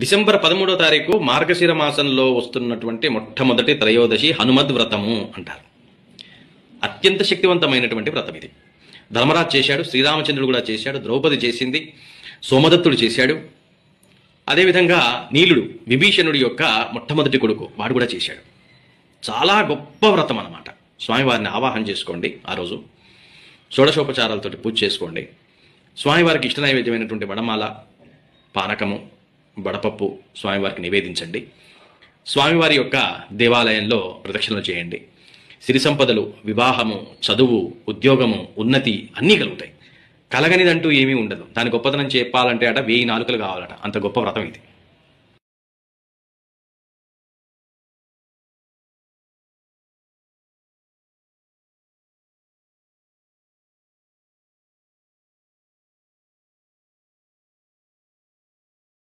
December పదమూడో తారీఖు మార్గశిర మాసంలో వస్తున్నటువంటి మొట్టమొదటి త్రయోదశి హనుమద్ వ్రతము అంటారు. అత్యంత శక్తివంతమైనటువంటి వ్రతం ఇది. ధర్మరాజు చేశాడు శ్రీరామచంద్రుడు కూడా చేశాడు ద్రౌపది చేసింది సోమదత్తుడు చేశాడు. అదేవిధంగా నీలుడు విభీషణుడి యొక్క మొట్టమొదటి కొడుకు వాడు కూడా చేశాడు. చాలా గొప్ప వ్రతం అనమాట స్వామివారిని ఆవాహన చేసుకోండి ఆ రోజు. షోడశోపచారాలతోటి పూజ చేసుకోండి. స్వామివారికి ఇష్ట నైవేద్యమైనటువంటి వడమాల పానకము బడపప్పు స్వామివారికి నివేదించండి. స్వామివారి యొక్క దేవాలయంలో ప్రదక్షిణలు చేయండి. సిరి సంపదలు వివాహము చదువు ఉద్యోగము ఉన్నతి అన్నీ కలుగుతాయి. కలగనిదంటూ ఏమీ ఉండదు. దాని గొప్పతనం చెప్పాలంటే అట వెయ్యి నాలుకలు కావాలట. అంత గొప్ప వ్రతం ఇది.